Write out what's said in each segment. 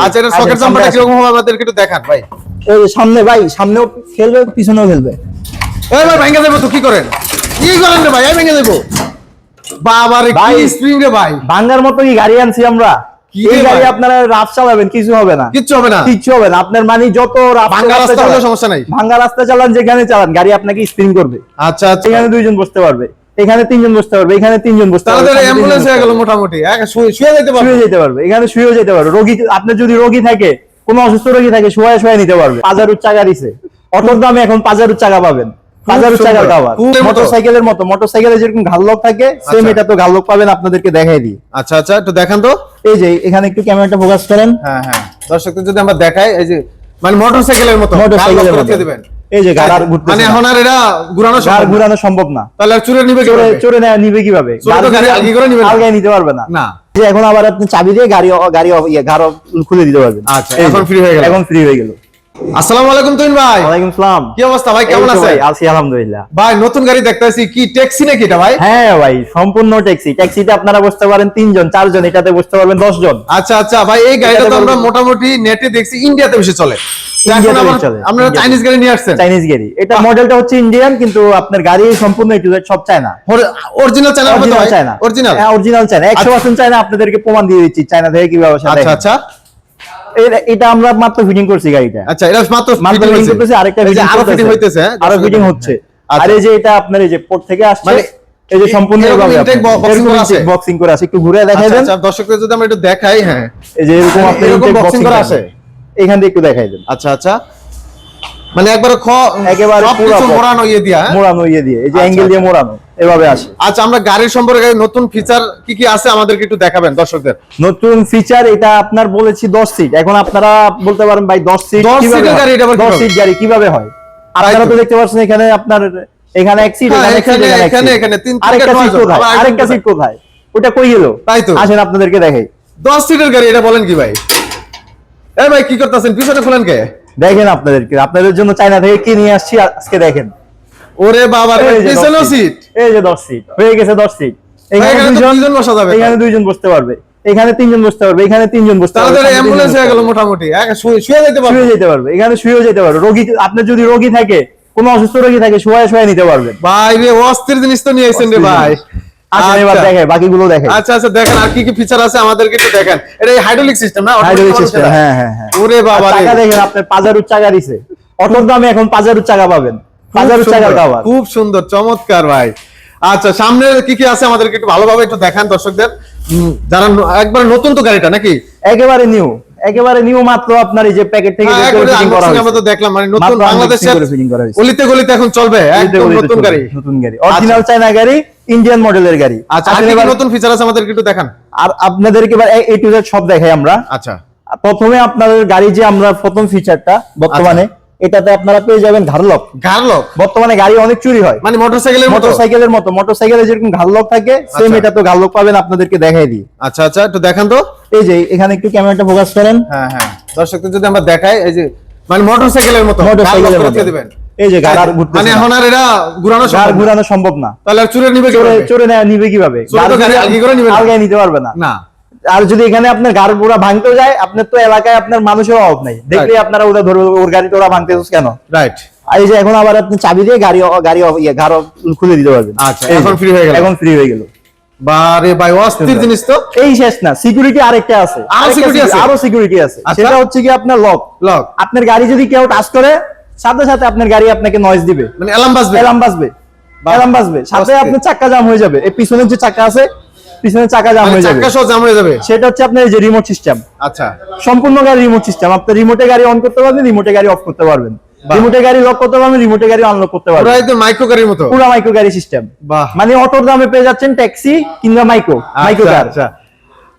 আচ্ছা এটা সকেট জাম্পারটা কীরকম হবে আমাদেরকে একটু দেখান ভাই। সামনে ভাই সামনেও খেলবে পিছনেও খেলবে। এই ভাই ভেঙে দেবো তো কি করেন? কি করেন রে ভাই? এই ভেঙে দেবো। বাবা রে কি রে ভাই। ভাঙ্গার মতো কি গাড়ি আনছি আমরা? এই গাড়ি আপনারা রাফ চালাবেন কিছু হবে না। কিচ্ছু হবে না? কিচ্ছু হবে না। আপনার মানে যত ভাঙ্গা রাস্তা চালান- সমস্যা নাই। ভাঙ্গা রাস্তা চালান যেখানে চালান গাড়ি আপনাকে স্পিন করবে। আচ্ছা আচ্ছা। এখানে দুইজন বসতে পারবে। এখানে তিনজন বসতে পারবে এখানে তিনজন বসতে পারবে তো সামনে অ্যাম্বুলেন্স হয়ে গেল মোটামুটি শুয়ে শুয়ে যেতে পারবে। শুয়ে যেতে পারবে এখানে শুয়েও যেতে পারবে। রোগী আপনার যদি রোগী থাকে কোনো অসুস্থ রোগী থাকে শুয়ে শুয়ে নিতে পারবে। পাজারুর চাকা দিছে। অটোর দামে এখন পাজারুর চাকা পাবেন। পাজারুর। চাকার কাভার। মোটরসাইকেলের মতো মোটরসাইকেলে যেরকম ঘাললক থাকে সেম আচ্ছা। এটা তো ঘাললক পাবেন আপনাদেরকে দেখাই দিই। আচ্ছা আচ্ছা একটু দেখান তো। এই যে এখানে একটু ক্যামেরাটা ফোকাস করেন। হ্যাঁ হ্যাঁ। দর্শকদের যদি আমরা দেখাই এই যে মানে মোটরসাইকেলের মতো মোটরসাইকেলের মতো। দিবেন। এই যে গাড়ার ঘুরতে মানে। এখন আর এটা ঘুরানো সম্ভব না। ঘুরানো সম্ভব না তাহলে চুরে নিবে চোরে চুরে নেওয়া নিবে কীভাবে গাড়ি আলগি করে নিবে। আলগায় নিতে পারবে না না যে এখন আবার আপনি চাবি দিয়ে গাড়ি গাড়ি ইয়ে ঘর খুলে দিতে পারবেন আচ্ছা, এখন ফ্রি হয়ে গেল। এখন ফ্রি হয়ে গেল আসসালামু আলাইকুম ভাই। ওয়ালাইকুম সালাম। কি অবস্থা ভাই কেমন আছে আছি আলহামদুলিল্লাহ। ভাই নতুন গাড়ি দেখতেছি কি ট্যাক্সি নাকি এটা ভাই? হ্যাঁ ভাই সম্পূর্ণ ট্যাক্সি। ট্যাক্সিতে আপনারা বসতে পারেন তিনজন চারজন এটাতে বসতে পারবেন জন আচ্ছা আচ্ছা ভাই এই গাড়িটা তো আমরা মোটামুটি নেটে দেখছি ইন্ডিয়াতে বেশি চলে। আপনারা। চাইনিজ গাড়ি নিয়ে আসছেন। চাইনিজ গাড়ি। এটা মডেলটা হচ্ছে ইন্ডিয়ান কিন্তু আপনার গাড়ি সম্পূর্ণ সব চায়না। অরিজিনাল তো অরিজিনাল চায়না। অরিজিনাল হ্যাঁ অরিজিনাল চায়না। একশো পার্সেন্ট চায়না আপনাদেরকে প্রমাণ দিয়ে দিচ্ছি চায়না থেকে কীভাবে আচ্ছা আচ্ছা। এটা- আমরা মাত্র ফিটিং করছি গাড়িটা আচ্ছা এটা মাত্র মাত্র ফিটিং। করতেছি আরেকটা এই যে ফিটিং আরও ফিটিং হইতেছে হ্যাঁ? আরও ফিটিং হচ্ছে আচ্ছা। আর এই যে এটা আপনার এই যে পোর্ট থেকে আসছে মানে এই যে সম্পূর্ণ? বক্সিং করে আছে একটু ঘুরে দেখাই আচ্ছা দেন আচ্ছা দর্শকদের যদি আমরা একটু দেখাই হ্যাঁ এই যে এরকম আপনি আপনার করে? আছে এখান থেকে একটু দেখাই দেন আচ্ছা আচ্ছা মানে একবারে খ একেবারে পুরো মোড়ানো। ইয়ে দিয়া হ্যাঁ? মোড়ানো ইয়ে দিয়ে এই যে আচ্ছা, অ্যাঙ্গেল দিয়ে আচ্ছা। মোড়ানো এভাবে আসে। আচ্ছা আমরা গাড়ির সম্পর্কে নতুন ফিচার কি কি আছে আমাদেরকে একটু দেখাবেন দর্শকদের। নতুন ফিচার এটা আপনার বলেছি 10 সিট এখন আপনারা বলতে পারেন ভাই 10 সিট 10 কীভাবে সিটের হয়? গাড়ি এটা 10 সিট গাড়ি কীভাবে হয়? আপনারা তো। দেখতে পাচ্ছেন এখানে আপনার এখানে এক সিট হ্যাঁ, এখানে এখানে- এখানে তিন- আরেকটা সিট কোথায়? আরেকটা সিট কোথায়? ওটা কই গেল? তাই তো। আসেন আপনাদেরকে দেখাই। দশ সিটের গাড়ি এটা বলেন কি ভাই? এই ভাই কি করতেছেন? পিছনে খুলেন কে? দেখেন আপনাদেরকে আপনাদের জন্য চায়না থেকে কি নিয়ে আসছি আজকে দেখেন। ওরে বাবা রে এই যে 10 সিট। এই যে 10 সিট হয়ে গেছে 10 সিট এখানে দুইজন বসা যাবে এখানে দুইজন বসতে পারবে। এখানে তিনজন বসতে পারবে এখানে তিনজন বসতে তাহলে পারবে তো সামনে তিনজন অ্যাম্বুলেন্স হয়ে গেল মোটামুটি। শুয়ে যেতে পারবে। শুয়ে যেতে পারবে এখানে শুয়েও যেতে পারবে। রোগী আপনার যদি রোগী থাকে কোনো অসুস্থ রোগী থাকে শুয়ে শুয়ে নিতে পারবেন ভাই রে অস্থির জিনিস তো নিয়ে এসেছেন রে ভাই। আসেন এবার আচ্ছা। বাকিগুলো দেখে আচ্ছা আচ্ছা দেখেন আর কি কি ফিচার আছে আমাদেরকে একটু দেখেন। এটা হাইড্রোলিক সিস্টেম না? হাইড্রোলিক সিস্টেম হ্যাঁ হ্যাঁ হ্যাঁ। ওরে বাবা আর দেখেন আপনার পাজারুর চাকা দিছে। অটোর দামে এখন পাজারুর চাকা পাবেন। খুব চাকার সুন্দর, খুব সুন্দর চমৎকার ভাই। আচ্ছা সামনে কি কি আছে আমাদেরকে একটু ভালোভাবে একটু দেখান দর্শকদের? যারা একবার নতুন তো গাড়িটা নাকি? একেবারে নিউ একেবারে নিউ মাত্র আপনার এই যে প্যাকেট থেকে হ্যাঁ, আমরা তো দেখলাম মানে নতুন বাংলাদেশের। গলিতে গলিতে এখন চলবে একদম নতুন গাড়ি। নতুন গাড়ি। অরিজিনাল চায়না গাড়ি ইন্ডিয়ান মডেলের গাড়ি। আচ্ছা এবার- নতুন ফিচার আছে আমাদেরকে একটু দেখান? আর আপনাদেরকে এবার এ টু জেড সব দেখাই আমরা। আচ্ছা। প্রথমে আপনাদের গাড়ি যে আমরা প্রথম ফিচারটা বর্তমানে আচ্ছা। এটাতে আপনারা পেয়ে যাবেন ঘাড়লক গার্লক বর্তমানে গাড়ি অনেক চুরি হয়। মানে মোটরসাইকেলের মোটরসাইকেলের মতো। মোটরসাইকেলে যেরকম ঘাড়লক থাকে সেম আচ্ছা। এটা তো ঘাড়লক পাবেন আপনাদেরকে দেখাই দিই। আচ্ছা আচ্ছা একটু দেখান তো। এই যে এখানে একটু ক্যামেরাটা ফোকাস করেন। হ্যাঁ হ্যাঁ। দর্শকদের যদি আমরা দেখাই এই যে মানে মোটরসাইকেলের মতো মোটরসাইকেলের মতো। দিবেন। এই যে গাড়ি আর ঘুরতেছে মানে এখন আর এটা ঘুরানো সম্ভব না। ঘুরানো সম্ভব না। তাহলে চুরে নিবে চোরে? চোরে নিবে কীভাবে? চোরে আলগি করে নিবে আলগায় নিতে পারবে না। না। আর যদি এখানে আপনার গাড়ি পুরা ভাঙতেও যায় আপনার তো এলাকায় আপনার মানুষের অভাব নাই। দেখলে আপনারা ওরা ধরবে ওর ওরা ভাঙতে কেন? রাইট এই যে এখন আবার আপনি চাবি দিয়ে গাড়ি গাড়ি ইয়ে ঘর খুলে দিতে পারবেন। আচ্ছা, এখন free হয়ে গেল। এখন ফ্রি হয়ে গেল। বারে ভাই অস্থির জিনিস তো। এই শেষ না সিকিউরিটি আরেকটা আছে। আরও security- আছে? আরও সিকিউরিটি আছে। আচ্ছা। সেটা হচ্ছে কি আপনার লক লক আপনার গাড়ি যদি কেউ টাচ করে সাথে সাথে আপনার গাড়ি আপনাকে নয়েজ দিবে। মানে অ্যালার্ম বাজবে। অ্যালার্ম বাজবে। অ্যালার্ম বাজবে। সাথে। আপনার চাক্কা জাম হয়ে যাবে। এই পিছনের যে চাকা আছে পিছনের চাক্কা জাম মানে হয়ে যাবে। চাক্কা সহ জাম হয়ে যাবে? সেটা হচ্ছে আপনার এই যে রিমোট সিস্টেম আচ্ছা। সম্পূর্ণ গাড়ি রিমোট সিস্টেম আপনি রিমোটে গাড়ি অন করতে পারবেন রিমোটে গাড়ি অফ করতে পারবেন। রিমোটে গাড়ি লক করতে পারবেন রিমোটে গাড়ি আনলক করতে পারবেন। পুরো একদম মাইক্রো গাড়ির মতো? পুরো মাইক্রো গাড়ি সিস্টেম বাহ। মানে অটোর দামে পেয়ে যাচ্ছেন ট্যাক্সি কিংবা মাইক্রো মাইক্রো আচ্ছা কার আচ্ছা।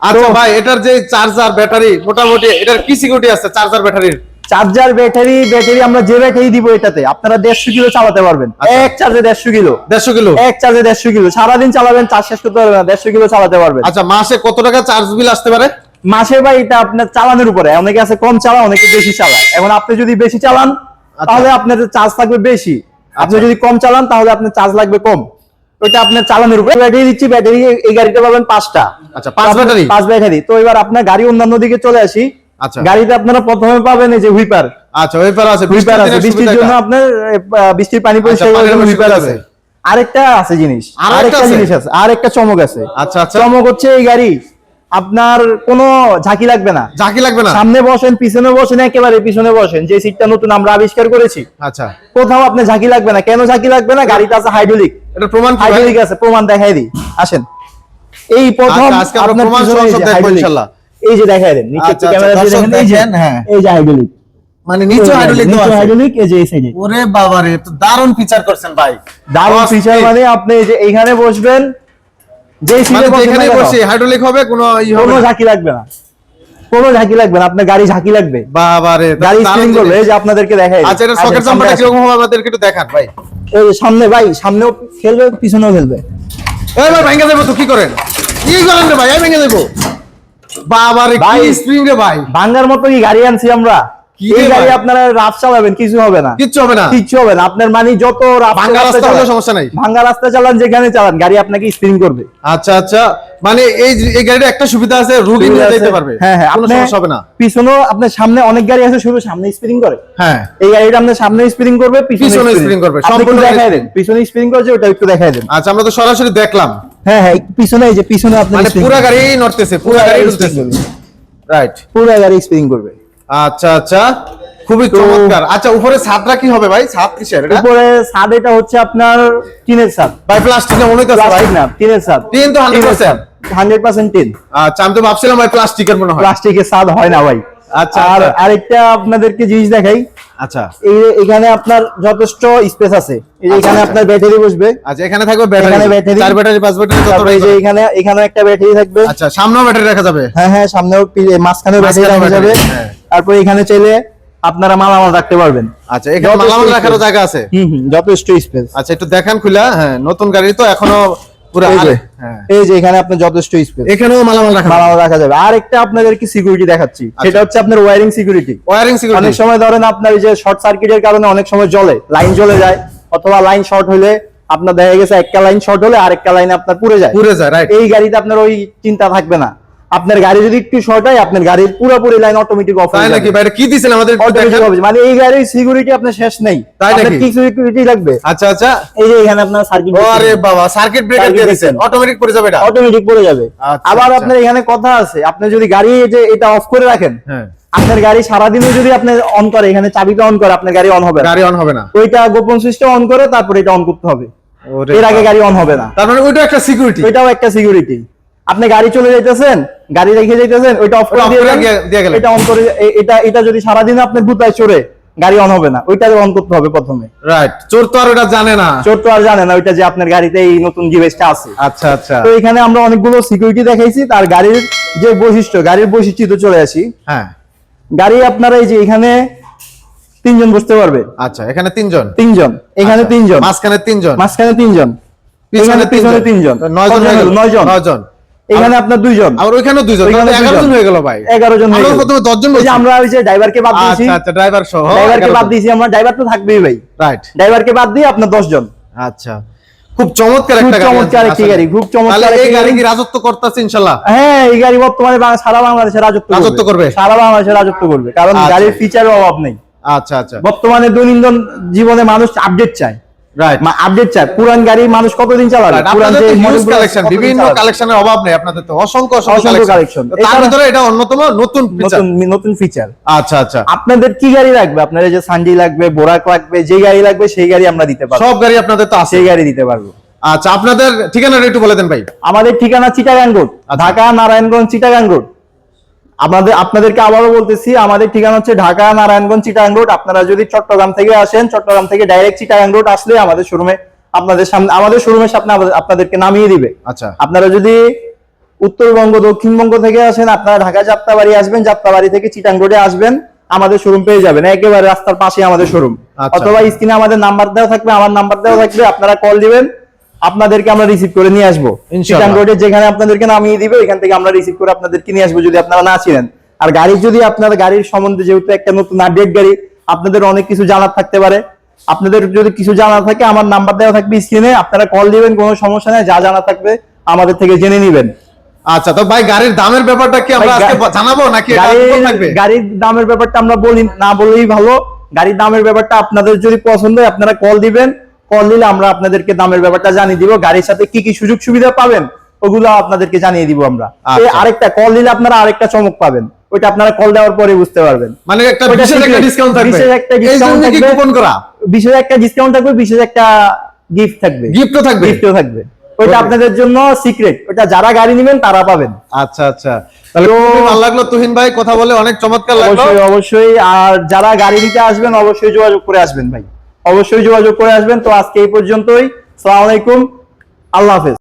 আচ্ছা ভাই এটার যে চার্জার ব্যাটারি মোটামুটি এটার কি সিকিউরিটি আছে চার্জার ব্যাটারির চার্জার ব্যাটারি ব্যাটারি আমরা যে ব্যাটারি দিব এটাতে আপনারা দেড়শো কিলো চালাতে পারবেন। আচ্ছা। এক চার্জে দেড়শো কিলো দেড়শো কিলো এক চার্জে দেড়শো কিলো সারাদিন চালাবেন চার্জ শেষ করতে পারবেন দেড়শো কিলো চালাতে পারবেন। আচ্ছা মাসে কত টাকা চার্জ বিল আসতে পারে? মাসে বা এটা আপনার চালানোর উপরে অনেকে আছে কম চালা অনেকে বেশি চালায়। এখন আপনি যদি বেশি চালান তাহলে আপনার চার্জ থাকবে বেশি। আপনি আচ্ছা। যদি কম চালান তাহলে আপনার চার্জ লাগবে কম। ওইটা আপনার চালানোর উপরে। ব্যাটারি দিচ্ছি ব্যাটারি এই গাড়িটা পাবেন পাঁচটা। আচ্ছা, পাঁচ ব্যাটারি? পাঁচ ব্যাটারি তো এবার আপনার গাড়ি অন্যান্য দিকে চলে আসি। আচ্ছা। গাড়িতে আপনারা প্রথমে পাবেন এই যে হুইপার। আচ্ছা ওয়েপার আছে হুইপার আছে। বৃষ্টির জন্য আপনার বৃষ্টির পানি পরিষ্কার আচ্ছা, করার জন্য হুইপার আছে। আরেকটা আছে জিনিস আরেকটা জিনিস আছে আরেকটা চমক আছে। আচ্ছা আচ্ছা। চমক হচ্ছে এই গাড়ি আপনার কোনো ঝাঁকি লাগবে না। ঝাঁকি লাগবে না? সামনে বসেন পিছনে বসেন একেবারে পিছনে বসেন। যে সিটটা নতুন আমরা আবিষ্কার করেছি আচ্ছা। কোথাও আপনি ঝাঁকি লাগবে না। কেন ঝাঁকি লাগবে না? গাড়িটা আছে হাইড্রোলিক এটা প্রমাণ হাইড্রোলিক আছে প্রমাণ দেখাই দিই। আসেন। এই প্রথম আচ্ছা, আপনার প্রমাণ সহ সব এই যে দেন নিচে ক্যামেরা দিয়ে দেখেন এই যে হ্যাঁ। এই যে হাইড্রোলিক মানে নিচে হাইড্রোলিক দেওয়া আছে। হাইড্রোলিক এই যে এই সাইডে ওরে বাবা রে তো দারুণ ফিচার করছেন ভাই। দারুণ ফিচার মানে আপনি এই যে এইখানে বসবেন যে মানে সিটে যেখানে বসে হাইড্রোলিক হবে কোনো কোনো ঝাঁকি লাগবে না। কোনো ঝাঁকি লাগবে না আপনার গাড়ি ঝাঁকি লাগবে। বাবা রে গাড়ি দারুণ করবে এই যে আপনাদেরকে দেখাই। আচ্ছা এটা সকেট জাম্পারটা আসেন। কীরকম হবে আমাদেরকে একটু দেখান ভাই। এই যে সামনে ভাই সামনেও খেলবে পিছনেও খেলবে এই ভাই ভেঙে দেবো তো কি করেন? কি করেন রে ভাই? এই ভেঙে দেবো। বাবা রে কি। স্প্রিং রে ভাই? ভাঙ্গার মতো কি গাড়ি আনছি আমরা? কি এই গাড়ি আপনারা রাফ চালাবেন কিছু হবে না। হবে না। হবে না। আপনার মানে যত ভাঙ্গা রাস্তা হলেও সমস্যা নাই। ভাঙ্গা রাস্তা চালান যেখানে চালান গাড়ি আপনাকে স্পিন করবে। আচ্ছা আচ্ছা। মানে এই এই গাড়িটা একটা সুবিধা আছে রুগী নিয়ে যেতে পারবে। হ্যাঁ হ্যাঁ। কোনো আপনি সমস্যা হবে না। পিছনেও আপনার সামনে অনেক গাড়ি আছে শুধু সামনে স্পিনিং করে। হ্যাঁ। এই গাড়িটা আপনার সামনে স্পিনিং করবে পিছনে spinning করবে, সম্পূর্ণ দেখাই। দেন। পিছনে স্পিনিং করছে ওটা একটু দেখাই দেন। আচ্ছা আমরা তো সরাসরি দেখলাম। হ্যাঁ হ্যাঁ পিছনে এই যে পিছনে আপনি মানে পুরো গাড়ি নড়তেছে পুরো গাড়ি নড়তেছে রাইট পুরো গাড়ি স্পিনিং করবে। আচ্ছা আচ্ছা খুবই চমৎকার। আচ্ছা উপরে ছাদটা কি হবে ভাই? ছাদ কিসের এটা? উপরে ছাদ এটা হচ্ছে আপনার টিনের ছাদ। ভাই প্লাস্টিক না মনে হচ্ছে ভাই। না টিনের ছাদ। টিন তো 100% হান্ড্রেড পার্সেন্ট টিন। আচ্ছা আমি তো ভাবছিলাম ভাই প্লাস্টিকের মনে হয়। প্লাস্টিকের ছাদ হয় না ভাই। আচ্ছা, আর আচ্ছা। আরেকটা আপনাদেরকে জিনিস দেখাই। আচ্ছা। এখানে আপনার যথেষ্ট স্পেস আছে। এখানে আচ্ছা। আপনার ব্যাটারি বসবে। আচ্ছা এখানে থাকবে ব্যাটারি চার ব্যাটারি পাঁচ ব্যাটারি এই যে এখানে এখানে একটা ব্যাটারি থাকবে। আচ্ছা সামনেও ব্যাটারি রাখা যাবে? হ্যাঁ হ্যাঁ সামনেও মাঝখানেও ব্যাটারি রাখা যাবে। হ্যাঁ। তারপরে এখানে চাইলে আপনারা মালামাল রাখতে পারবেন। আচ্ছা এখানে মালামাল রাখারও। জায়গা আছে? হুম হুম যথেষ্ট স্পেস আচ্ছা একটু দেখান খুলা। হ্যাঁ নতুন গাড়ি তো এখনও এই যে আরে- হ্যাঁ। এখানে আপনার যথেষ্ট স্পেস এখানেও মালামাল রাখা মালামাল রাখা যাবে। আর একটা আপনাদেরকে সিকিউরিটি দেখাচ্ছি? সেটা হচ্ছে আপনার ওয়্যারিং সিকিউরিটি ওয়্যারিং অনেক সময় ধরেন আপনার এই যে শর্ট সার্কিটের কারণে অনেক সময় জ্বলে লাইন জ্বলে যায় অথবা লাইন শর্ট হলে আপনার দেখা গেছে একটা লাইন শর্ট হলে আরেকটা লাইন আপনার পুড়ে যায়। পুরে যায় এই গাড়িতে আপনার ওই চিন্তা থাকবে না। আপনার গাড়ি যদি একটু শর্ট হয় আপনার গাড়ির পুরোপুরি লাইন অটোমেটিক অফ তাই হয়ে নাকি? যাবে। ভাই এটা কি দিছেন আমাদের একটু অটোমেটিক হবে মানে এই গাড়ির সিকিউরিটি আপনার শেষ নেই। তাই নাকি? কি সিকিউরিটি লাগবে। আচ্ছা আচ্ছা। এই যে এখানে আপনার সার্কিট ও আরে বাবা সার্কিট ব্রেকার দিয়ে। দিছেন। অটোমেটিক পড়ে যাবে এটা? অটোমেটিক পড়ে যাবে। আচ্ছা, আবার আচ্ছা। আপনার এখানে কথা আছে। আপনি যদি গাড়ি এই যে এটা অফ করে রাখেন হ্যাঁ। আপনার গাড়ি সারাদিনও যদি আপনি অন করে এখানে চাবিটা অন করে আপনার গাড়ি অন হবে না। গাড়ি অন হবে না। ওইটা গোপন সিস্টেম অন করে তারপর এটা অন করতে হবে। এর আগে গাড়ি অন হবে না। তার মানে ওইটা একটা সিকিউরিটি এটাও একটা সিকিউরিটি আপনি গাড়ি চলে যাইতেছেন গাড়ি রেখে যাইতেছেন ওইটা অফ করে দিয়ে দেন, গেলেন। এটা অন করে এটা এটা যদি সারাদিন আপনার বুতায় চড়ে গাড়ি অন হবে না ওইটা অন করতে হবে প্রথমে। রাইট চোর তো আর ওটা জানে না। চোর তো আর জানে না ওইটা যে আপনার গাড়িতে এই নতুন ডিভাইসটা আছে। আচ্ছা আচ্ছা। তো এখানে আমরা অনেকগুলো সিকিউরিটি দেখাইছি তার গাড়ির যে বৈশিষ্ট্য গাড়ির বৈশিষ্ট্য তো চলে আসি। হ্যাঁ। গাড়ি আপনারা এই যে এখানে তিনজন বসতে পারবে। আচ্ছা এখানে তিনজন? তিনজন। এখানে আচ্ছা, তিনজন। মাঝখানে তিনজন? মাঝখানে তিনজন। এখানে পিছনে তিনজন। নয়জন নয়জন। নয়জন। এখানে আপনার দুইজন। আর ওইখানেও দুইজন। ওইখানে তাহলে এগারো দুইজন। জন হয়ে গেল ভাই। এগারো জন আমরা প্রথমে দশজন ওই যে বলছি। আমরা ওই যে ড্রাইভারকে বাদ দিয়েছি। আচ্ছা আচ্ছা ড্রাইভার সহ ড্রাইভারকে বাদ দিয়েছি আমরা ড্রাইভার তো থাকবেই ভাই। রাইট ড্রাইভারকে বাদ দিয়ে আপনার দশ জন। আচ্ছা। খুব চমৎকার একটা গাড়ি চমৎকার একটি গাড়ি, খুব চমৎকার এই গাড়ি। কি রাজত্ব করতেছে ইনশাল্লাহ? হ্যাঁ এই গাড়ি বর্তমানে সারা বাংলাদেশে রাজত্ব রাজত্ব করবে। সারা বাংলাদেশে রাজত্ব করবে। কারণ আচ্ছা। গাড়ির ফিচারের অভাব নেই। আচ্ছা আচ্ছা। বর্তমানে দৈনন্দিন জীবনে মানুষ আপডেট চায়। রাইট আপডেট চায় পুরান গাড়ি মানুষ কতদিন চালাবে? পুরান আপনাদের যে হিউজ কালেকশন কতদিন বিভিন্ন কালেকশনের অভাব নেই আপনাদের তো অসংখ্য অসংখ্য অসংখ্য কালেকশন তার ভিতরে এটা অন্যতম নতুন নতুন নতুন ফিচার আচ্ছা আচ্ছা। আপনাদের কি গাড়ি লাগবে? আপনার এই যে সানডি লাগবে বোরাক লাগবে যে গাড়ি লাগবে সেই গাড়ি আমরা দিতে পারব। সব গাড়ি আপনাদের তো আছে। সেই গাড়ি দিতে পারব। আচ্ছা আপনাদের ঠিকানাটা একটু বলে দেন ভাই। আমাদের ঠিকানা চিটাগাং রোড আচ্ছা। ঢাকা নারায়ণগঞ্জ চিটাগাং রোড আমাদের আপনাদেরকে আবারও বলতেছি আমাদের ঠিকানা হচ্ছে ঢাকা নারায়ণগঞ্জ চিটাগাং রোড। আপনারা যদি চট্টগ্রাম থেকে আসেন চট্টগ্রাম থেকে ডাইরেক্ট চিটাগাং রোড আসলে আমাদের শোরুমে আপনাদের সামনে আমাদের শোরুমের সামনে আপনাদেরকে নামিয়ে দিবে। আচ্ছা। আপনারা যদি উত্তরবঙ্গ দক্ষিণবঙ্গ থেকে আসেন আপনারা ঢাকা যাত্রাবাড়ি আসবেন যাত্রাবাড়ি থেকে চিটাং রোডে আসবেন আমাদের শোরুম পেয়ে যাবেন একেবারে রাস্তার পাশে আমাদের শোরুম। আচ্ছা। অথবা স্ক্রিনে আমাদের নাম্বার দেওয়া থাকবে আমার নাম্বার দেওয়া থাকবে আপনারা কল দিবেন। আপনাদেরকে আমরা রিসিভ করে নিয়ে আসব। ইনশাআল্লাহ। রোডে যেখানে আপনাদেরকে নামিয়ে দিবে ওইখান থেকে আমরা রিসিভ করে আপনাদেরকে নিয়ে আসব যদি আপনারা না ছিলেন আর গাড়ির যদি আপনার গাড়ির সম্বন্ধে যেহেতু একটা নতুন আপডেট গাড়ি আপনাদের অনেক কিছু জানার থাকতে পারে। আপনাদের যদি কিছু জানা থাকে আমার নাম্বার দেওয়া থাকবে স্ক্রিনে আপনারা কল দিবেন কোনো সমস্যা নেই যা জানা থাকবে আমাদের থেকে জেনে নিবেন। আচ্ছা তো ভাই গাড়ির দামের ব্যাপারটা কি আমরা আজকে জানাব নাকি গাড়ির দামের ব্যাপারটা আমরা বলি না বলেই ভালো। গাড়ির দামের ব্যাপারটা আপনাদের যদি পছন্দ হয় আপনারা কল দিবেন। কল দিলে আমরা আপনাদেরকে দামের ব্যাপারটা জানিয়ে দিব গাড়ির সাথে কি কি সুযোগ সুবিধা পাবেন ওগুলো আপনাদেরকে জানিয়ে দিব আমরা। আচ্ছা। আরেকটা কল দিলে আপনারা আরেকটা চমক পাবেন ওইটা আপনারা কল দেওয়ার পরে বুঝতে পারবেন। মানে একটা ওইটা বিশেষ একটা ডিসকাউন্ট থাকবে। বিশেষ একটা কি থাকবে। কুপন করা? বিশেষ একটা ডিসকাউন্ট থাকবে বিশেষ একটা গিফট থাকবে। গিফটও থাকবে? গিফটও থাকবে। ওইটা আপনাদের জন্য সিক্রেট ওটা যারা গাড়ি নেবেন তারা পাবেন। আচ্ছা আচ্ছা। তাহলে ভালো লাগল তুহিন ভাই। কথা বলে অনেক চমৎকার লাগল। অবশ্যই অবশ্যই। আর যারা গাড়ি নিতে আসবেন অবশ্যই যোগাযোগ করে আসবেন ভাই। অবশ্যই যোগাযোগ করে আসবেন। তো আজকে এই পর্যন্তই। সালাম আলাইকুম। আল্লাহ হাফেজ।